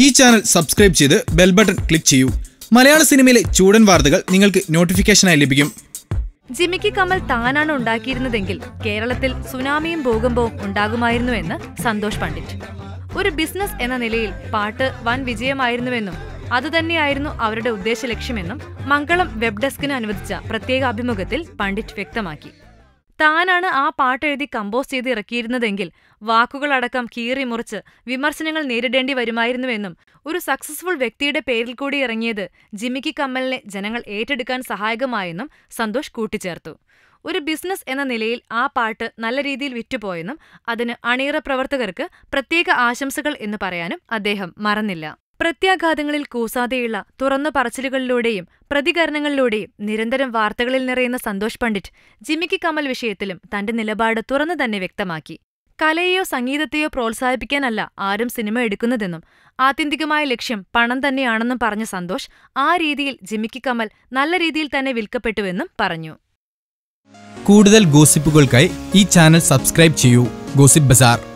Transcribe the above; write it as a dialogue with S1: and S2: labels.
S1: ഈ channel subscribe ചെയ്ത് bell button click ചെയ്യൂ. മലയാള സിനിമയിലെ ചൂടൻ വാർത്തകൾ നിങ്ങൾക്ക് നോട്ടിഫിക്കേഷനായി ലഭിക്കും.
S2: ജിമിക്കി കമൽ താനാണ് ഉണ്ടാക്കിയിരുന്നതെങ്കിൽ കേരളത്തിൽ സുനാമിയും ഭൂകമ്പവും ഉണ്ടാകുമായിരുന്നുവെന്ന് സന്തോഷ് പണ്ഡിറ്റ്. ഒരു ബിസിനസ് എന്ന നിലയിൽ പാട്ട് വൻ വിജയമായിരുന്നുവെന്നും അതുതന്നെയായിരുന്നു അവരുടെ ഉദ്ദേശ ലക്ഷ്യമെന്നും മംഗളം വെബ് ഡെസ്കിന് അനുവദിച്ച പ്രത്യേക അഭിമുഖത്തിൽ പണ്ഡിറ്റ് വ്യക്തമാക്കി. താനാണ് ആ പാട്ട് എഴുതി കമ്പോസ് ചെയ്ത് ഇറക്കിയിരുന്നതെങ്കിൽ വാക്കുകളടക്കം കീറി മുറിച്ച് വിമർശനങ്ങൾ നേരിടേണ്ടി വരുമായിരുന്നുവെന്നും ഒരു സക്സസ്ഫുൾ വ്യക്തിയുടെ പേരിൽ കൂടി ഇറങ്ങിയത് ജിമിക്കി കമ്മലിനെ ജനങ്ങൾ ഏറ്റെടുക്കാൻ സഹായകമായെന്നും സന്തോഷ് കൂട്ടിച്ചേർത്തു. ഒരു ബിസിനസ് എന്ന നിലയിൽ ആ പാട്ട് നല്ല രീതിയിൽ വിറ്റുപോയെന്നും അതിന് അണിയറ പ്രവർത്തകർക്ക് പ്രത്യേക ആശംസകൾ എന്ന് പറയാനും അദ്ദേഹം മറന്നില്ല. പ്രത്യാഘാതങ്ങളിൽ കൂസാതെയുള്ള തുറന്നു പറച്ചിലുകളിലൂടെയും പ്രതികരണങ്ങളിലൂടെയും നിരന്തരം വാർത്തകളിൽ നിറയുന്ന സന്തോഷ് പണ്ഡിറ്റ് ജിമിക്കി കമൽ വിഷയത്തിലും തന്റെ നിലപാട് തുറന്നു തന്നെ വ്യക്തമാക്കി. കലയെയോ സംഗീതത്തെയോ പ്രോത്സാഹിപ്പിക്കാനല്ല ആരും സിനിമ എടുക്കുന്നതെന്നും ആത്യന്തികമായ ലക്ഷ്യം പണം തന്നെയാണെന്നും പറഞ്ഞ സന്തോഷ് ആ രീതിയിൽ ജിമിക്കി കമൽ നല്ല രീതിയിൽ തന്നെ വിൽക്കപ്പെട്ടുവെന്നും പറഞ്ഞു.
S1: കൂടുതൽ ഗോസിപ്പുകൾക്കായി ഈ ചാനൽ സബ്സ്ക്രൈബ് ചെയ്യൂ. Gossip bazaar.